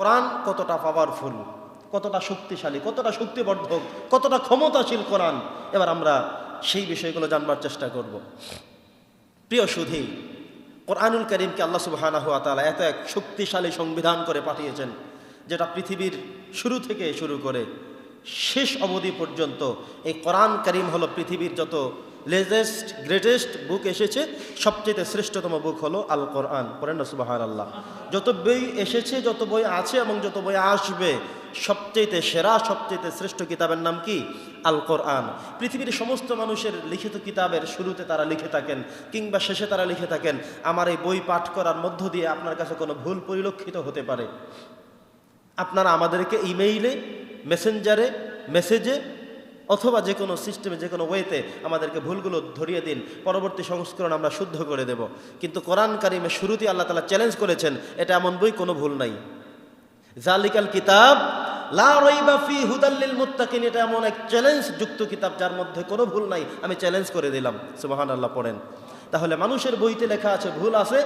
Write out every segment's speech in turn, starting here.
কোরআন কতটা পাওয়ারফুল কতটা শক্তিশালী, কতটা শক্তিবর্ধক, কতটা ক্ষমতাশীল কোরআন? এবার আমরা সেই বিষয়গুলো জানবার চেষ্টা করব। প্রিয় সুধী, কোরআনুল করিমকে আল্লাহ সুবাহানা হুয়া তালা এত এক শক্তিশালী সংবিধান করে পাঠিয়েছেন, যেটা পৃথিবীর শুরু থেকে শুরু করে শেষ অবধি পর্যন্ত এই কোরআন করিম হলো পৃথিবীর যত লেটেস্ট গ্রেটেস্ট বুক এসেছে। সবচেয়ে শ্রেষ্ঠতম বুক হলো আল কোরআন পড়েন না সুবাহান আল্লাহ যত বই এসেছে, যত বই আছে এবং যত বই আসবে, সবচেয়ে সেরা, সবচেয়ে শ্রেষ্ঠ কিতাবের নাম কি? আল কোরআন পৃথিবীর সমস্ত মানুষের লিখিত কিতাবের শুরুতে তারা লিখে থাকেন কিংবা শেষে তারা লিখে থাকেন। আমার এই বই পাঠ করার মধ্য দিয়ে আপনার কাছে কোনো ভুল পরিলক্ষিত হতে পারে। আপনারা আমাদেরকে ইমেইলে মেসেঞ্জারে মেসেজে অথবা যে কোনো সিস্টেমে যে কোনো ওয়েতে আমাদেরকে ভুলগুলো ধরিয়ে দিন, পরবর্তী সংস্করণ আমরা শুদ্ধ করে দেব। কিন্তু কোরআন কারিমে শুরুতেই আল্লাহ তালা চ্যালেঞ্জ করেছেন, এটা এমন বই, কোনো ভুল নাই। জালিকাল কিতাব, লা রাইবা ফি হুদাল্লিল মুত্তাকিন, এটা এমন এক চ্যালেঞ্জ যুক্ত কিতাব, যার মধ্যে কোনো ভুল নাই, আমি চ্যালেঞ্জ করে দিলাম। সুবহানাল্লাহ, পড়েন। তাহলে মানুষের বইতে লেখা আছে, ভুল আছে,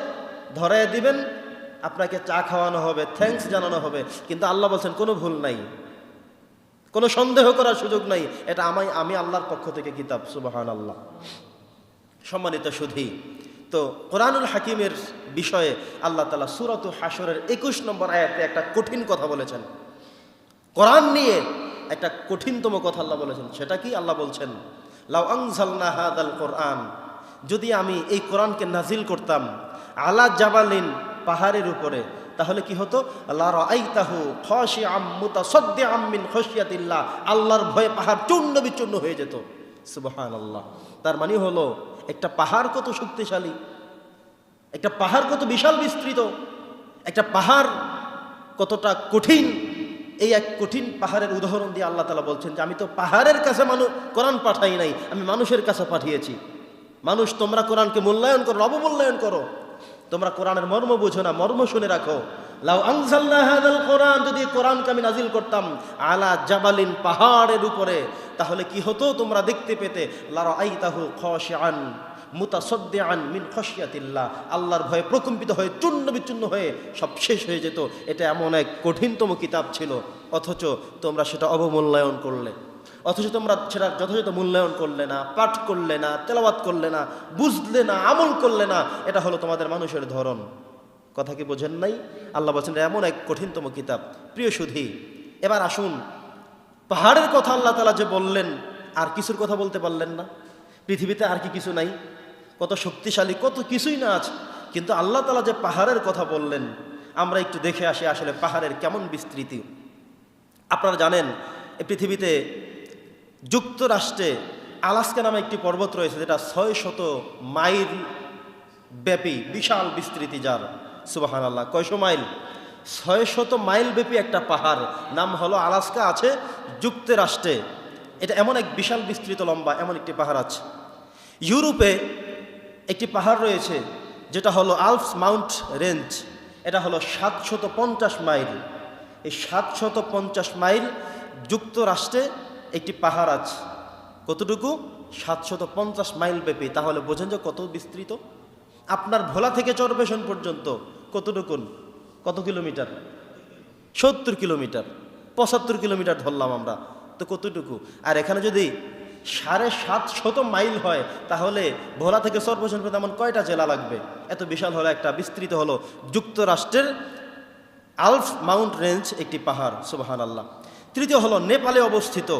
ধরায় দিবেন, আপনাকে চা খাওয়ানো হবে থ্যাঙ্কস জানানো হবে, কিন্তু আল্লাহ বলছেন কোনো ভুল নাই। কোনো সন্দেহ করার সুযোগ নাই। এটা আমায়, আমি আল্লাহর পক্ষ থেকে কিতাব সুবাহান আল্লাহ সম্মানিত সুধী, তো কোরআনুল হাকিমের বিষয়ে আল্লাহ তালা সুরত হাসরের একুশ নম্বর আয়াতে একটা কঠিন কথা বলেছেন। কোরআন নিয়ে একটা কঠিনতম কথা আল্লাহ বলেছেন। সেটা কি? আল্লাহ বলছেন, লাউ আংজালনা হাদাল কোরআন। যদি আমি এই কোরআনকে নাজিল করতাম, আলা জাবালিন পাহাড়ের উপরে তাহলে কি হতো? আল্লাহ আল্লাহর ভয়ে পাহাড় চূর্ণ বিচূর্ণ হয়ে যেত। সুবহান আল্লাহ তার মানে হলো, একটা পাহাড় কত শক্তিশালী। একটা পাহাড় কত বিশাল বিস্তৃত। একটা পাহাড় কতটা কঠিন। এই এক কঠিন পাহাড়ের উদাহরণ দিয়ে আল্লাহ তালা বলছেন যে, আমি তো পাহাড়ের কাছে মানুষ কোরআন পাঠাই নাই, আমি মানুষের কাছে পাঠিয়েছি। মানুষ তোমরা কোরআনকে মূল্যায়ন করো, অবমূল্যায়ন করো। তোমরা কোরআনের মর্ম বুঝো না, মর্ম শুনে রাখো। লাউ আনজালনা হাদাল কোরআন, যদি কোরআনকে আমি নাজিল করতাম আলা জাবালিন পাহাড়ের উপরে, তাহলে কি হতো তোমরা দেখতে পেতে? লারা আইতাহু খশিআন, মুতাসদ্দিআন মিন খশিয়াতিল্লাহ। আল্লাহর ভয়ে প্রকম্পিত হয়ে, চূর্ণ বিচূর্ণ হয়ে সব শেষ হয়ে যেত। এটা এমন এক কঠিনতম কিতাব ছিল। অথচ তোমরা সেটা অবমূল্যায়ন করলে। অথচ তোমরা সেটা যথাযথ মূল্যায়ন করলে না, পাঠ করলে না, তেলাওয়াত করলে না, বুঝলে না, আমল করলে না, এটা হলো তোমাদের মানুষের ধরন। কথা কি বোঝেন নাই? আল্লাহ বলছেন এমন এক কঠিনতম কিতাব। প্রিয় সুধি, এবার আসুন। পাহাড়ের কথা আল্লাহ তালা যে বললেন, আর কিছুর কথা বলতে পারলেন না। পৃথিবীতে আর কি কিছু নাই? কত শক্তিশালী, কত কিছুই না আছে। কিন্তু আল্লাহ তালা যে পাহাড়ের কথা বললেন, আমরা একটু দেখে আসি আসলে পাহাড়ের কেমন বিস্তৃতি। আপনারা জানেন পৃথিবীতে যুক্তরাষ্ট্রে আলাস্কা নামে একটি পর্বত রয়েছে যেটা ছয় শত মাইল ব্যাপী, বিশাল বিস্তৃতি যার সুবাহান আল্লাহ কয়শো মাইল? ছয় শত মাইল ব্যাপী একটা পাহাড়, নাম হলো আলাস্কা, আছে যুক্তরাষ্ট্রে। এটা এমন এক বিশাল বিস্তৃত লম্বা, এমন একটি পাহাড় আছে। ইউরোপে একটি পাহাড় রয়েছে যেটা হলো আলপস মাউন্ট রেঞ্জ। এটা হলো সাতশত পঞ্চাশ মাইল। এই সাতশত পঞ্চাশ মাইল যুক্তরাষ্ট্রে একটি পাহাড় আছে কতটুকু? সাতশত পঞ্চাশ মাইল ব্যাপী। তাহলে বোঝেন যে কত বিস্তৃত? আপনার ভোলা থেকে চরবেশন পর্যন্ত কতটুকুন? কত কিলোমিটার? সত্তর কিলোমিটার। পঁচাত্তর কিলোমিটার ধরলাম আমরা। তো কতটুকু? আর এখানে যদি সাড়ে সাতশত মাইল হয়, তাহলে ভোলা থেকে সর্বশন পেতে এমন কয়টা জেলা লাগবে? এত বিশাল হলো, একটা বিস্তৃত হলো। যুক্তরাষ্ট্রের আলফ মাউন্ট রেঞ্জ একটি পাহাড় সুবাহান আল্লাহ তৃতীয় হলো নেপালে অবস্থিত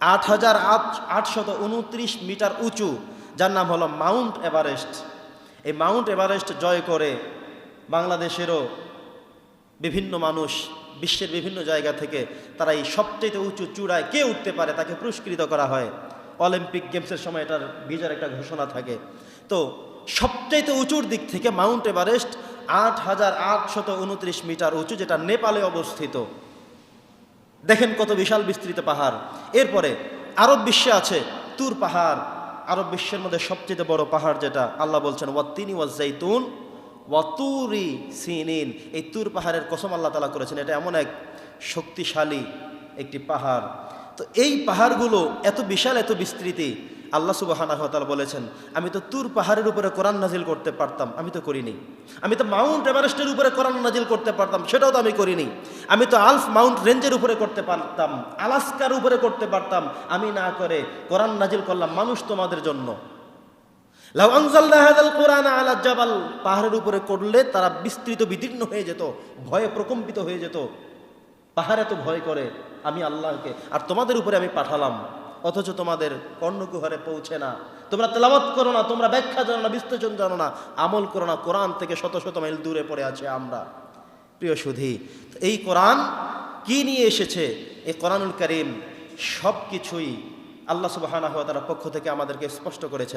আট হাজার আট, আটশত উনত্রিশ মিটার উঁচু, যার নাম হলো মাউন্ট এভারেস্ট। এই মাউন্ট এভারেস্ট জয় করে বাংলাদেশেরও বিভিন্ন মানুষ, বিশ্বের বিভিন্ন জায়গা থেকে তারা এই সবচেয়ে উঁচু চূড়ায় কে উঠতে পারে তাকে পুরস্কৃত করা হয়। অলিম্পিক গেমসের সময় এটার বিজয়ের একটা ঘোষণা থাকে। তো সবচাইতে উঁচুর দিক থেকে মাউন্ট এভারেস্ট আট হাজার আটশত উনত্রিশ মিটার উঁচু, যেটা নেপালে অবস্থিত। দেখেন কত বিশাল বিস্তৃত পাহাড়। এরপরে আরব বিশ্বে আছে তুর পাহাড়। আরব বিশ্বের মধ্যে সবচেয়ে বড় পাহাড় যেটা, আল্লাহ বলছেন, ওয়াত্তিনি ওয়াজাইতুন ওয়াতুরি সিনিন। এই তুর পাহাড়ের কসম আল্লাহ তালা করেছেন। এটা এমন এক শক্তিশালী একটি পাহাড়। তো এই পাহাড়গুলো এত বিশাল, এত বিস্তৃতি আল্লাহ সুবাহানাহ তাআলা বলেছেন, আমি তো তুর পাহাড়ের উপরে কোরআন নাজিল করতে পারতাম, আমি তো করিনি। আমি তো মাউন্ট এভারেস্টের উপরে কোরআন নাজিল করতে পারতাম, সেটাও তো আমি করিনি। আমি তো আলফ মাউন্ট রেঞ্জের উপরে করতে পারতাম, আলাস্কার উপরে করতে পারতাম, আমি না করে কোরআন নাজিল করলাম মানুষ তোমাদের জন্য। কোরআন জাবাল। পাহাড়ের উপরে করলে তারা বিস্তৃত, বিদীর্ণ হয়ে যেত, ভয়ে প্রকম্পিত হয়ে যেত। পাহাড় এত ভয় করে, আমি আল্লাহকে, আর তোমাদের উপরে আমি পাঠালাম। অথচ তোমাদের কর্ণকুহারে পৌঁছে না। তোমরা তেলাওয়াত করো না, তোমরা ব্যাখ্যা জানো না, বিশ্লেষণ জানো না, আমল করো না। কোরআন থেকে শত শত মাইল দূরে পড়ে আছে আমরা। প্রিয় সুধী এই কোরআন কি নিয়ে এসেছে? এই কোরআনুল করিম সব কিছুই আল্লাহ সুবাহ পক্ষ থেকে আমাদেরকে স্পষ্ট করেছেন।